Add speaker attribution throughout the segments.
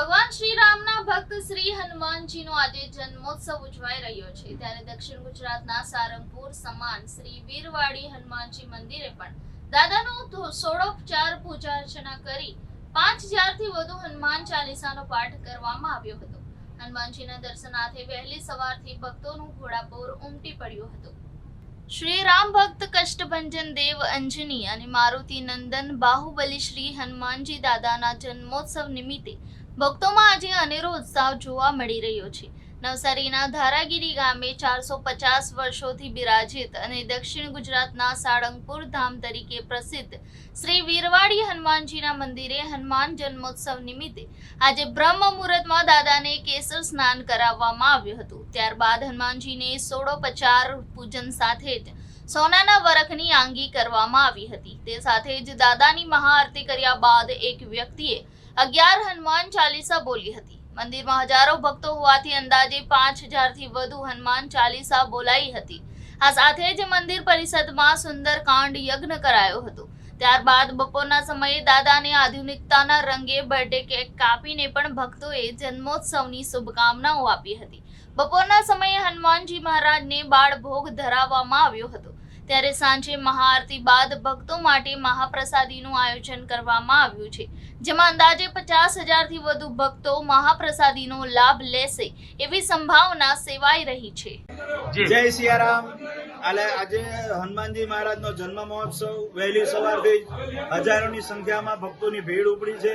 Speaker 1: ભગવાન શ્રી રામના ભક્ત શ્રી હનુમાનજીનો આજે જન્મોત્સવ ઉજવાઈ રહ્યો છે. ત્યારે દક્ષિણ ગુજરાતના સારંગપુર સમાન શ્રી વીરવાડી હનુમાનજી મંદિરે પણ દાદાનો સોળોપચાર પૂજા અર્ચના કરી પાંચ હજારથી વધુ હનુમાન ચાલીસાનો પાઠ કરવામાં આવ્યો હતો. હનુમાનજીના દર્શનાર્થે વહેલી સવારથી ભક્તોનું ઘોડાપૂર ઉમટી પડ્યું હતું. શ્રી રામ ભક્ત કષ્ટભંજન દેવ અંજની અને મારુતિ નંદન બાહુબલી શ્રી હનુમાનજી દાદાના જન્મોત્સવ નિમિત્તે ભક્તોમાં આજે અનેરો ઉત્સાહ જોવા મળી રહ્યો છે. નવસારીના ધારાગીરી ગામે ચારસો પચાસ વર્ષોથી બિરાજિત અને દક્ષિણ ગુજરાતના સાળંગપુર ધામ તરીકે પ્રસિદ્ધ શ્રી વીરવાડી હનુમાનજીના મંદિરે હનુમાન જન્મોત્સવ નિમિત્તે આજે બ્રહ્મ મુહૂર્તમાં દાદાને કેસર સ્નાન કરાવવામાં આવ્યું હતું. ત્યારબાદ હનુમાનજીને સોળોપચાર પૂજન સાથે જ સોનાના વરખની આંગી કરવામાં આવી હતી. તે સાથે જ દાદાની મહાઆરતી કર્યા બાદ એક વ્યક્તિએ અગિયાર હનુમાન ચાલીસા બોલી હતી. મંદિરમાં હજારો ભક્તો હોવાથી અંદાજે પાંચ હજારથી વધુ હનુમાન ચાલીસા બોલાઈ હતી. આ સાથે જ મંદિર પરિષદમાં સુંદર કાંડ યજ્ઞ કરાયો હતો. ત્યારબાદ બપોરના સમયે દાદાને આધુનિકતાના રંગે બર્થડે કેક કાપીને પણ ભક્તોએ જન્મોત્સવની શુભકામનાઓ આપી હતી. બપોરના સમયે હનુમાનજી મહારાજને બાળભોગ ધરાવવામાં આવ્યો હતો. ત્યારે સાંજે મહાઆરતી બાદ ભક્તો માટે મહાપ્રસાદીનું આયોજન કરવામાં આવ્યું છે, જેમાં અંદાજે પચાસ હજારથી વધુ ભક્તો મહાપ્રસાદીનો લાભ લેશે એવી સંભાવના સેવાઈ રહી છે.
Speaker 2: જય સિયારામ. આલે આજે હનુમાનજી મહારાજનો જન્મ મહોત્સવ વહેલી સવારથી હજારોની સંખ્યામાં ભક્તોની ભીડ ઉપડી છે.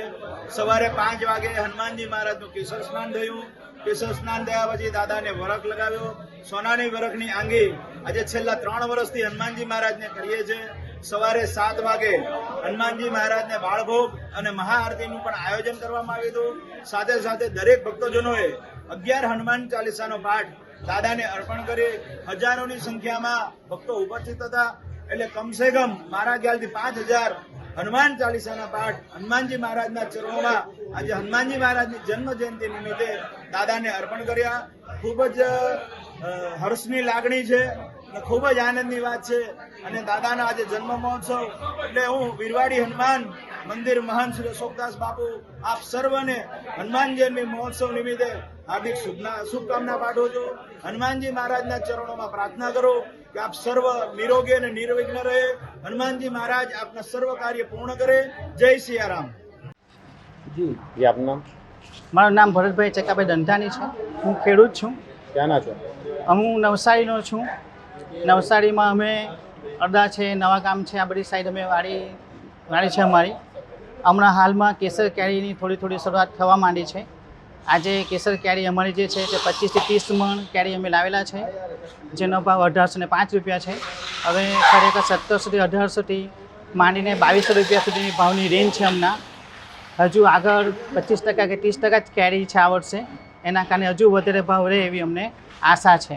Speaker 2: સવારે પાંચ વાગે હનુમાનજી મહારાજનું કેસર સ્નાન થયું. કેસર સ્નાન થયા પછી દાદાને વરખ લગાવ્યો. સોનાની વરખની આંગી આજે છેલ્લા ત્રણ વર્ષથી હનુમાનજી મહારાજને કરીએ છીએ. સવારે સાત વાગે હનુમાનજી મહારાજને બાળભોગ અને મહાઆરતીનું પણ આયોજન કરવામાં આવ્યું હતું. સાથે સાથે દરેક ભક્તજનોએ અગિયાર હનુમાન ચાલીસાનો પાઠ દાદાને અર્પણ કરી હજારોની સંખ્યામાં ભક્તો ઉપસ્થિત હતા. એટલે કમસે કમ મારા ખ્યાલથી પાંચ હજાર હનુમાન ચાલીસાના પાઠ હનુમાનજી મહારાજના ચરણોમાં આજે હનુમાનજી મહારાજની જન્મ જયંતિ નિમિત્તે દાદાને અર્પણ કર્યા. ખૂબ જ હર્ષની લાગણી છે અને ખૂબ જ આનંદની વાત છે. અને દાદાના આજે જન્મ મહોત્સવ. એટલે હું વીરવાડી હનુમાન મંદિર મહાન શ્રી અશોકદાસ બાપુ આપ સર્વને હનુમાન જયંતિ મહોત્સવ નિમિત્તે હાર્દિક શુભના શુભકામના પાઠવું છું. હનુમાનજી મહારાજના ચરણોમાં પ્રાર્થના કરો કે આપ સર્વ નિરોગી અને નિર્વિઘ્ન રહે. હનુમાનજી મહારાજ આપના સર્વ કાર્ય પૂર્ણ કરે. જય સિયારામ.
Speaker 3: જી. આપનું નામ?
Speaker 4: મારું નામ ભરતભાઈ ચકાભાઈ દંધાની છે. હું ખેડૂત છું.
Speaker 3: ક્યાંના છો?
Speaker 4: હું નવસારીનો છું. નવસારીમાં અમે અડદા છે, નવા ગામ છે, આ બધી સાઈડ અમે વાડી વાડી છે અમારી. હમણાં હાલમાં કેસર કેરીની થોડી થોડી શરૂઆત થવા માંડી છે. આજે કેસર કેરી અમારી જે છે તે પચીસથી ત્રીસ મણ કેરી અમે લાવેલા છે, જેનો ભાવ અઢારસો ને પાંચ રૂપિયા છે. હવે ખરેખર સત્તરસોથી અઢારસોથી માંડીને બાવીસો રૂપિયા સુધીની ભાવની રેન્જ છે હમણાં. હજુ આગળ પચીસ ટકા કે ત્રીસ ટકા જ કેરી છે આ વર્ષે. એના કારણે હજુ વધારે ભાવ રહે એવી અમને આશા છે.